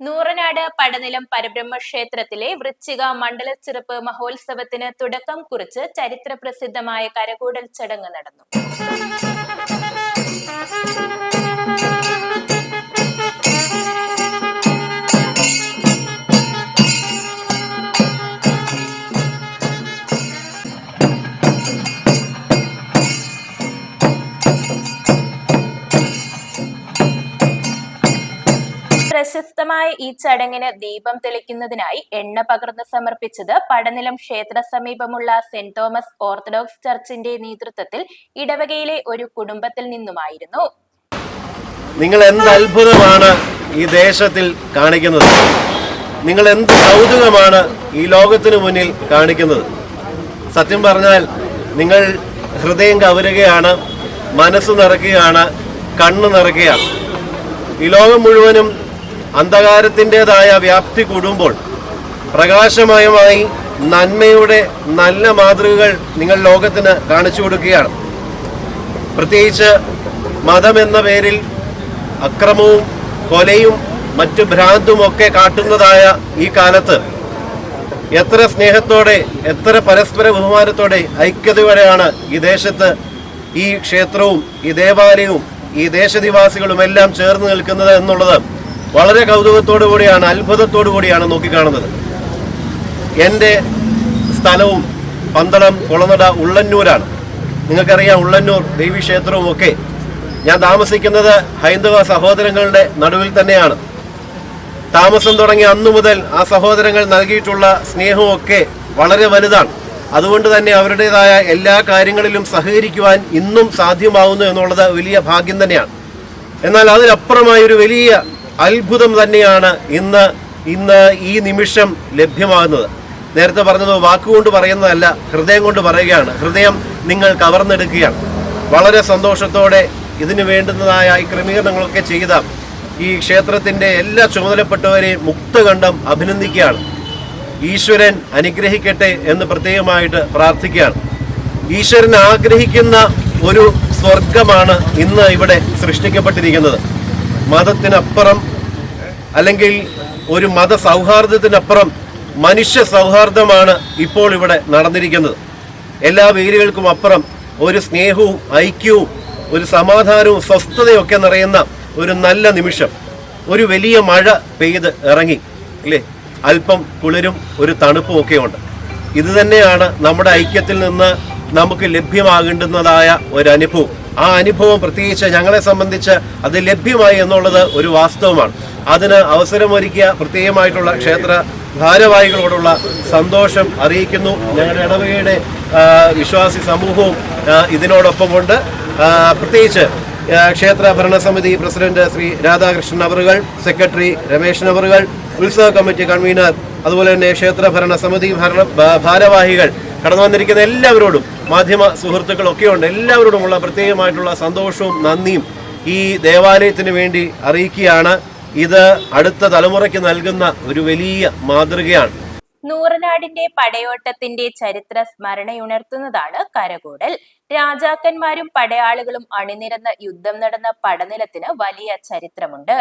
നൂറനാട് പടനിലം പരബ്രഹ്മ ക്ഷേത്രത്തിലെ വൃശ്ചിക മണ്ഡലച്ചെറുപ്പ് മഹോത്സവത്തിന് തുടക്കം കുറിച്ച് ചരിത്ര പ്രസിദ്ധമായ കരകൂടൽ ചടങ്ങ് നടന്നു. പ്രശസ്തമായ ഈ ചടങ്ങിന് ദീപം തെളിക്കുന്നതിനായി എണ്ണ പകർന്ന് സമർപ്പിച്ചത് പടനിലം ക്ഷേത്ര സമീപമുള്ള സെന്റ് തോമസ് ഓർത്തഡോക്സ് ചർച്ചിന്റെ നേതൃത്വത്തിൽ ഇടവകയിലെ ഒരു കുടുംബത്തിൽ നിന്നുമായിരുന്നു. നിങ്ങൾ എന്ത് അത്ഭുതമാണ് ഈ ദേശത്തിൽ കാണിക്കുന്നത്? നിങ്ങൾ എന്ത് കൗതുകമാണ് ഈ ലോകത്തിന് മുന്നിൽ കാണിക്കുന്നത്? സത്യം പറഞ്ഞാൽ നിങ്ങൾ ഹൃദയം കവരുകയാണ് മനസ്സ് നിറയ്ക്കുകയാണ് കണ്ണ് നിറയ്ക്കുകയാണ്. ഈ ലോകം മുഴുവനും അന്ധകാരത്തിന്റെതായ വ്യാപ്തി കൂടുമ്പോൾ പ്രകാശമയമായി നന്മയുടെ നല്ല മാതൃകകൾ നിങ്ങൾ ലോകത്തിന് കാണിച്ചു കൊടുക്കുകയാണ്. പ്രത്യേകിച്ച് മതമെന്ന പേരിൽ അക്രമവും കൊലയും മറ്റു ഭ്രാന്തും ഒക്കെ കാട്ടുന്നതായ ഈ കാലത്ത് എത്ര സ്നേഹത്തോടെ എത്ര പരസ്പര ബഹുമാനത്തോടെ ഐക്യതയോടെയാണ് ഈ ദേശത്ത് ഈ ക്ഷേത്രവും ഈ ദേവാലയവും ഈ ദേശനിവാസികളുമെല്ലാം ചേർന്ന് നിൽക്കുന്നത് എന്നുള്ളത് വളരെ കൗതുകത്തോടു കൂടിയാണ് അത്ഭുതത്തോടു കൂടിയാണ് നോക്കിക്കാണുന്നത്. എന്റെ സ്ഥലവും പന്തളം കുളനട ഉള്ളന്നൂരാണ്. നിങ്ങൾക്കറിയാം ഉള്ളന്നൂർ ദേവീക്ഷേത്രവും ഒക്കെ ഞാൻ താമസിക്കുന്നത് ഹൈന്ദവ സഹോദരങ്ങളുടെ നടുവിൽ തന്നെയാണ്. താമസം തുടങ്ങിയ അന്നു മുതൽ ആ സഹോദരങ്ങൾ നൽകിയിട്ടുള്ള സ്നേഹവും ഒക്കെ വളരെ വലുതാണ്. അതുകൊണ്ട് തന്നെ അവരുടേതായ എല്ലാ കാര്യങ്ങളിലും സഹകരിക്കുവാൻ ഇന്നും സാധ്യമാവുന്നു എന്നുള്ളത് വലിയ ഭാഗ്യം തന്നെയാണ്. എന്നാൽ അതിലപ്പുറമായി ഒരു വലിയ അത്ഭുതം തന്നെയാണ് ഇന്ന് ഇന്ന് ഈ നിമിഷം ലഭ്യമാകുന്നത്. നേരത്തെ പറഞ്ഞത് വാക്കുകൊണ്ട് പറയുന്നതല്ല ഹൃദയം കൊണ്ട് പറയുകയാണ്. ഹൃദയം നിങ്ങൾ കവർന്നെടുക്കുകയാണ്. വളരെ സന്തോഷത്തോടെ ഇതിനു വേണ്ടുന്നതായ ഈ ക്രമീകരണങ്ങളൊക്കെ ചെയ്ത ഈ ക്ഷേത്രത്തിന്റെ എല്ലാ ചുമതലപ്പെട്ടവരെയും മുക്തകണ്ഠം അഭിനന്ദിക്കുകയാണ്. ഈശ്വരൻ അനുഗ്രഹിക്കട്ടെ എന്ന് പ്രത്യേകമായിട്ട് പ്രാർത്ഥിക്കുകയാണ്. ഈശ്വരൻ ആഗ്രഹിക്കുന്ന ഒരു സ്വർഗമാണ് ഇന്ന് ഇവിടെ സൃഷ്ടിക്കപ്പെട്ടിരിക്കുന്നത്. മതത്തിനപ്പുറം അല്ലെങ്കിൽ ഒരു മത സൗഹാർദ്ദത്തിനപ്പുറം മനുഷ്യ സൗഹാർദ്ദമാണ് ഇപ്പോൾ ഇവിടെ നടന്നിരിക്കുന്നത്. എല്ലാ വേരുകൾക്കും അപ്പുറം ഒരു സ്നേഹവും ഐക്യവും ഒരു സമാധാനവും സ്വസ്ഥതയൊക്കെ നിറയുന്ന ഒരു നല്ല നിമിഷം. ഒരു വലിയ മഴ പെയ്ത് ഇറങ്ങി അല്ലേ? അല്പം കുളിരും ഒരു തണുപ്പും ഒക്കെ ഉണ്ട്. ഇത് തന്നെയാണ് നമ്മുടെ ഐക്യത്തിൽ നിന്ന് നമുക്ക് ലഭ്യമാകേണ്ടുന്നതായ ഒരു അനുഭവം. ആ അനുഭവം പ്രത്യേകിച്ച് ഞങ്ങളെ സംബന്ധിച്ച് അത് ലഭ്യമായി എന്നുള്ളത് ഒരു വാസ്തവമാണ്. അതിന് അവസരമൊരുക്കിയ പ്രത്യേകമായിട്ടുള്ള ക്ഷേത്ര ഭാരവാഹികളോടുള്ള സന്തോഷം അറിയിക്കുന്നു. ഞങ്ങളുടെ ഇടവകയുടെ വിശ്വാസി സമൂഹവും ഇതിനോടൊപ്പം കൊണ്ട് പ്രത്യേകിച്ച് ക്ഷേത്ര ഭരണസമിതി പ്രസിഡന്റ് ശ്രീ രാധാകൃഷ്ണൻ അവറുകൾ സെക്രട്ടറി രമേശൻ അവറുകൾ ഉത്സവ കമ്മിറ്റി കൺവീനർ അതുപോലെ തന്നെ ക്ഷേത്ര ഭരണ സമിതി ഭാരവാഹികൾ കടന്നു വന്നിരിക്കുന്ന എല്ലാവരോടും മാധ്യമ സുഹൃത്തുക്കളൊക്കെയുണ്ട് എല്ലാവരോടുമുള്ള പ്രത്യേകമായിട്ടുള്ള സന്തോഷവും നന്ദിയും ഈ ദേവാലയത്തിന് വേണ്ടി അറിയിക്കുകയാണ്. ഇത് അടുത്ത തലമുറയ്ക്ക് നൽകുന്ന ഒരു വലിയ മാതൃകയാണ്. നൂറനാടിന്റെ പടയോട്ടത്തിന്റെ ചരിത്ര സ്മരണയുണർത്തുന്നതാണ് കരകൂടൽ. രാജാക്കന്മാരും പടയാളികളും അണിനിരന്ന യുദ്ധം നടന്ന പടനിലത്തിന് വലിയ ചരിത്രമുണ്ട്.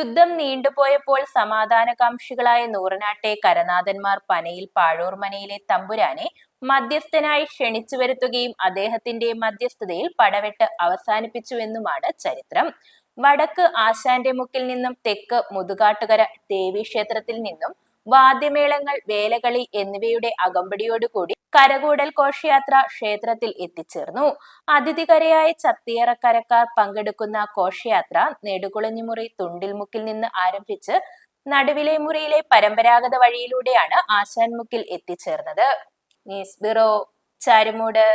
യുദ്ധം നീണ്ടുപോയപ്പോൾ സമാധാനകാംക്ഷികളായ നൂറനാട്ടെ കരനാഥന്മാർ പനയിൽ പാഴൂർമനയിലെ തമ്പുരാനെ മധ്യസ്ഥനായി ക്ഷണിച്ചു വരുത്തുകയും അദ്ദേഹത്തിന്റെ മധ്യസ്ഥതയിൽ പടവെട്ട് അവസാനിപ്പിച്ചുവെന്നുമാണ് ചരിത്രം. വടക്ക് ആശാന്റെ മുക്കിൽ നിന്നും തെക്ക് മുതുകാട്ടുകര ദേവീക്ഷേത്രത്തിൽ നിന്നും വാദ്യമേളങ്ങൾ വേലകളി എന്നിവയുടെ അകമ്പടിയോടുകൂടി കരകൂടൽ ഘോഷയാത്ര ക്ഷേത്രത്തിൽ എത്തിച്ചേർന്നു. അതിഥികരയായ ചത്തിയറക്കരക്കാർ പങ്കെടുക്കുന്ന ഘോഷയാത്ര നെടുകുളഞ്ഞിമുറി തുണ്ടിൽമുക്കിൽ നിന്ന് ആരംഭിച്ച് നടുവിലെ മുറിയിലെ പരമ്പരാഗത വഴിയിലൂടെയാണ് ആശാൻമുക്കിൽ എത്തിച്ചേർന്നത്. News bureau Charummood.